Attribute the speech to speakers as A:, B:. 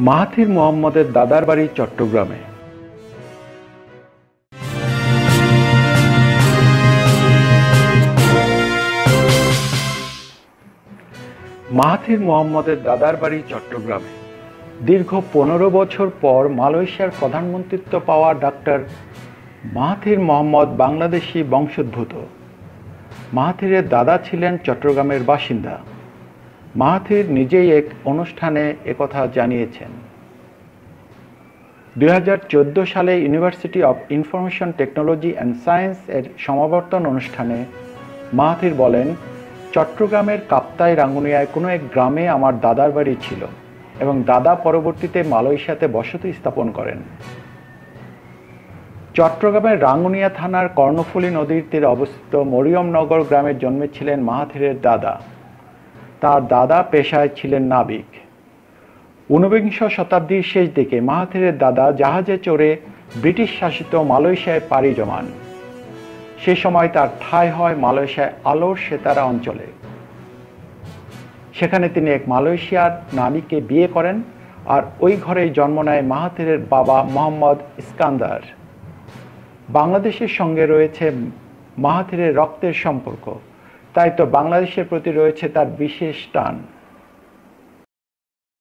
A: Mahathir মোহাম্মদের দাদার বাড়ি চট্টগ্রামে। মাহাথির মোহাম্মদের দাদার বাড়ি চট্টগ্রামে। দীর্ঘ পনেরো বছর পর মালয়েশিয়ার প্রধানমন্ত্রিত্ব পাওয়া ডাক্তার মাহাথির মোহাম্মদ বাংলাদেশি বংশোদ্ভূত। মাহাথিরের দাদা ছিলেন চট্টগ্রামের বাসিন্দা। মাহাথির নিজেই এক অনুষ্ঠানে একথা জানিয়েছেন। দুই হাজার চোদ্দ সালে university of information technology and science এর সমাবর্তন অনুষ্ঠানে মাহাথির বলেন, চট্টগ্রামের কাপ্তাই রাঙ্গুনিয়ায় কোনো এক গ্রামে আমার দাদার বাড়ি ছিল এবং দাদা পরবর্তীতে মালয়েশিয়াতে বসতি স্থাপন করেন। চট্টগ্রামের রাঙ্গুনিয়া থানার কর্ণফুলী নদীর তীরে অবস্থিত মরিয়মনগর গ্রামে জন্মেছিলেন মাহাথিরের দাদা। তার দাদা পেশায় ছিলেন নাবিক। ঊনবিংশ শতাব্দীর শেষ দিকে মাহাথিরের দাদা জাহাজে চড়ে ব্রিটিশ শাসিত মালয়েশিয়ায় পাড়ি জমান। সে সময় তার ঠাঁই হয় মালয়েশিয়ায় আলোর সেতারা অঞ্চলে। সেখানে তিনি এক মালয়েশিয়ার নারীকে বিয়ে করেন আর ওই ঘরেই জন্ম নেয় মাহাথিরের বাবা মোহাম্মদ ইস্কান্দার। বাংলাদেশের সঙ্গে রয়েছে মাহাথিরের রক্তের সম্পর্ক। তাই তো বাংলাদেশের প্রতি রয়েছে তার বিশেষ টান।